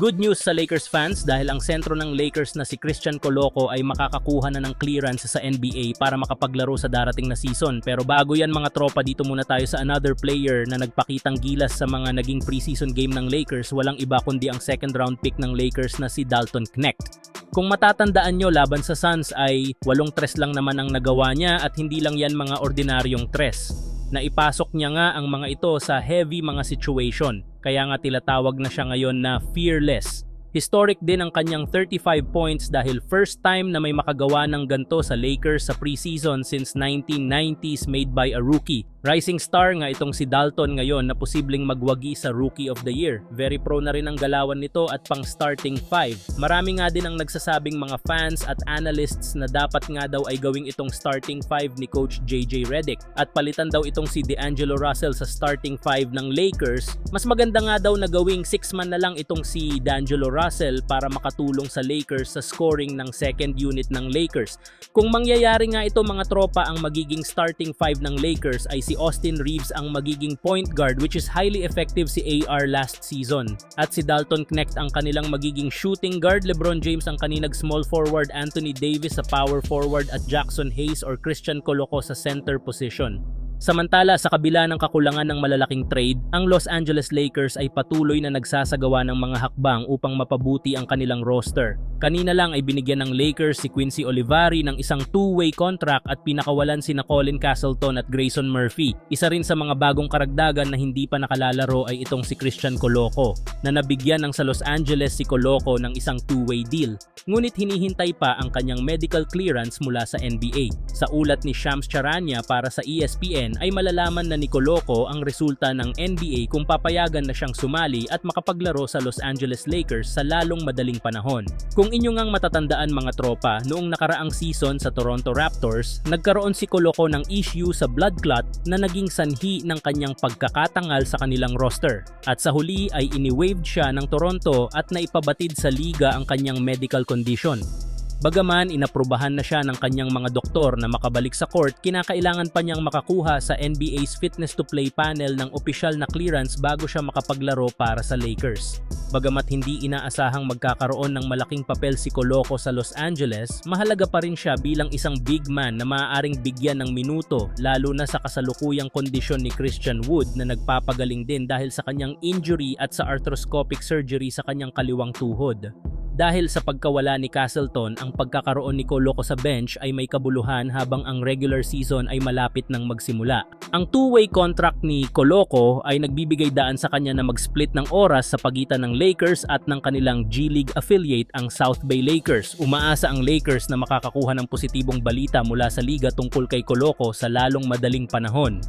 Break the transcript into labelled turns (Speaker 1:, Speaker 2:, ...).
Speaker 1: Good news sa Lakers fans dahil ang sentro ng Lakers na si Christian Coloco ay makakakuha na ng clearance sa NBA para makapaglaro sa darating na season. Pero bago yan mga tropa, dito muna tayo sa another player na nagpakitang gilas sa mga naging preseason game ng Lakers. Walang iba kundi ang second round pick ng Lakers na si Dalton Knecht. Kung matatandaan nyo, laban sa Suns ay walong tres lang naman ang nagawa niya at hindi lang yan mga ordinaryong tres. Naipasok niya nga ang mga ito sa heavy mga situation, kaya nga tilatawag na siya ngayon na fearless. Historic din ang kanyang 35 points dahil first time na may makagawa ng ganto sa Lakers sa preseason since 1990s made by a rookie. Rising star nga itong si Dalton ngayon na posibleng magwagi sa Rookie of the Year. Very pro na rin ang galawan nito at pang starting 5. Marami nga din ang nagsasabing mga fans at analysts na dapat nga daw ay gawing itong starting 5 ni Coach JJ Redick at palitan daw itong si D'Angelo Russell sa starting 5 ng Lakers. Mas maganda nga daw na gawing 6 man na lang itong si D'Angelo Russell para makatulong sa Lakers sa scoring ng second unit ng Lakers. Kung mangyayari nga ito mga tropa ang magiging starting 5 ng Lakers ay si Austin Reeves ang magiging point guard which is highly effective si AR last season. At si Dalton Knecht ang kanilang magiging shooting guard, LeBron James ang kaninag small forward, Anthony Davis sa power forward at Jackson Hayes or Christian Coloco sa center position. Samantala sa kabila ng kakulangan ng malalaking trade, ang Los Angeles Lakers ay patuloy na nagsasagawa ng mga hakbang upang mapabuti ang kanilang roster. Kanina lang ay binigyan ng Lakers si Quincy Olivari ng isang two-way contract at pinakawalan si na Colin Castleton at Grayson Murphy. Isa rin sa mga bagong karagdagan na hindi pa nakalalaro ay itong si Christian Coloco na nabigyan ng sa Los Angeles si Coloco ng isang two-way deal. Ngunit hinihintay pa ang kanyang medical clearance mula sa NBA. Sa ulat ni Shams Charania para sa ESPN ay malalaman na ni Coloco ang resulta ng NBA kung papayagan na siyang sumali at makapaglaro sa Los Angeles Lakers sa lalong madaling panahon. Kung inyo ngang matatandaan mga tropa, noong nakaraang season sa Toronto Raptors, nagkaroon si Coloco ng issue sa blood clot na naging sanhi ng kanyang pagkakatangal sa kanilang roster. At sa huli ay iniwaived siya ng Toronto at naipabatid sa liga ang kanyang medical condition. Bagaman inaprubahan na siya ng kanyang mga doktor na makabalik sa court, kinakailangan pa niyang makakuha sa NBA's fitness to play panel ng opisyal na clearance bago siya makapaglaro para sa Lakers. Bagamat hindi inaasahang magkakaroon ng malaking papel si Coloco sa Los Angeles, mahalaga pa rin siya bilang isang big man na maaaring bigyan ng minuto lalo na sa kasalukuyang kondisyon ni Christian Wood na nagpapagaling din dahil sa kanyang injury at sa arthroscopic surgery sa kanyang kaliwang tuhod. Dahil sa pagkawala ni Castleton, ang pagkakaroon ni Coloco sa bench ay may kabuluhan habang ang regular season ay malapit nang magsimula. Ang two-way contract ni Coloco ay nagbibigay daan sa kanya na mag-split ng oras sa pagitan ng Lakers at ng kanilang G-League affiliate ang South Bay Lakers. Umaasa ang Lakers na makakakuha ng positibong balita mula sa liga tungkol kay Coloco sa lalong madaling panahon.